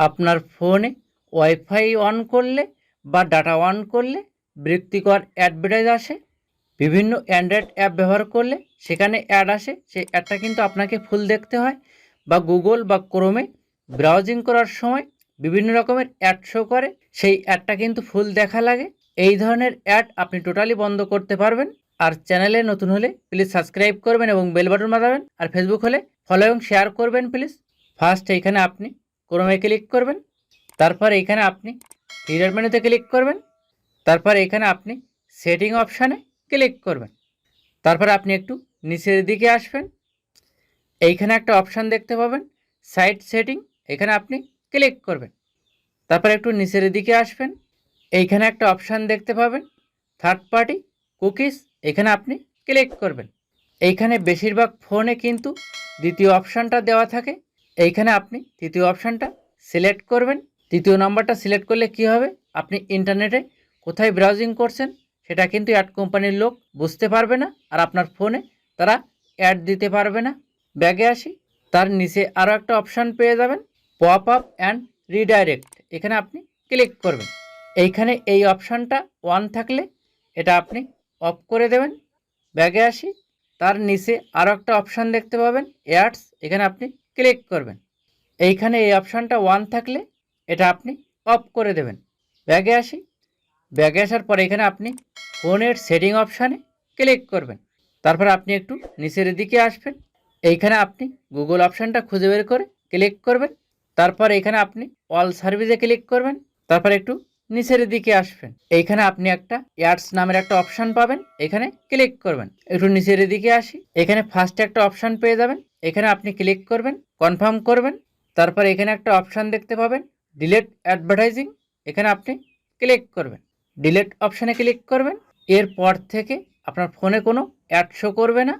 আপনার ফোনে wifi on করলে বা ডাটা অন করলে বিরক্তিকর অ্যাডভার্টাইজ আসে। বিভিন্ন অ্যান্ড্রয়েড অ্যাপ ব্যবহার করলে সেখানে অ্যাড আসে। সেই অ্যাডটা কিন্তু আপনাকে ফুল দেখতে হয় বা গুগল বা ক্রোমে ব্রাউজিং করার সময় বিভিন্ন রকমের অ্যাড শো করে। সেই অ্যাডটা কিন্তু ফুল দেখা লাগে। এই ধরনের অ্যাড আপনি টোটালি বন্ধ করতে পারবেন। আর চ্যানেলে নতুন হলে প্লিজ সাবস্ক্রাইব করবেন এবং বেল বাটন বাজাবেন। আর ফেসবুক হলে ফলো এবং শেয়ার করবেন প্লিজ। ফার্স্ট এইখানে আপনি ক্রোমে ক্লিক করবেন। তারপর এইখানে আপনি ফিডার মেনুতে ক্লিক করবেন। তারপর এখানে আপনি সেটিং অপশানে ক্লিক করবেন। তারপর আপনি একটু নিচের দিকে আসবেন। এইখানে একটা অপশান দেখতে পাবেন সাইট সেটিং এখানে আপনি ক্লিক করবেন। তারপর একটু নিচের দিকে আসবেন। এইখানে একটা অপশান দেখতে পাবেন থার্ড পার্টি কুকিজ এখানে আপনি ক্লিক করবেন। এইখানে বেশিরভাগ ফোনে কিন্তু দ্বিতীয় অপশানটা দেওয়া থাকে। এইখানে আপনি তৃতীয় অপশানটা সিলেক্ট করবেন। তৃতীয় নাম্বারটা সিলেক্ট করলে কি হবে? আপনি ইন্টারনেটে কোথায় ব্রাউজিং করছেন সেটা কিন্তু অ্যাড কোম্পানির লোক বুঝতে পারবে না আর আপনার ফোনে তারা অ্যাড দিতে পারবে না। ব্যাগে আসি, তার নিচে আরও একটা অপশান পেয়ে যাবেন পপ আপ অ্যান্ড রিডাইরেক্ট এখানে আপনি ক্লিক করবেন। এইখানে এই অপশানটা ওয়ান থাকলে এটা আপনি অফ করে দেবেন। ব্যাগে আসি, তার নিচে আরও একটা অপশান দেখতে পাবেন অ্যাডস এখানে আপনি ক্লিক করবেন। এইখানে এই অপশানটা ওয়ান থাকলে এটা আপনি অফ করে দেবেন। ব্যাগে আসি। ব্যাগে আসার পরে এখানে আপনি ফোনের সেটিং অপশানে ক্লিক করবেন। তারপর আপনি একটু নিচের দিকে আসবেন। এইখানে আপনি গুগল অপশানটা খুঁজে বের করে ক্লিক করবেন। তারপর এখানে আপনি অল সার্ভিসে ক্লিক করবেন। তারপর একটু নিচের দিকে আসবেন। এইখানে আপনি একটা অ্যাডস নামের একটা অপশান পাবেন। এখানে ক্লিক করবেন। একটু নিচের দিকে আসি। এখানে ফার্স্টে একটা অপশান পেয়ে যাবেন। এখানে আপনি ক্লিক করবেন, কনফার্ম করবেন। তারপর এখানে একটা অপশান দেখতে পাবেন, ডিলেট অ্যাডভার্টাইজিং। এখানে আপনি ক্লিক করবেন। ডিলেট অপশানে ক্লিক করবেন। এরপর থেকে আপনার ফোনে কোনো অ্যাড শো করবে না।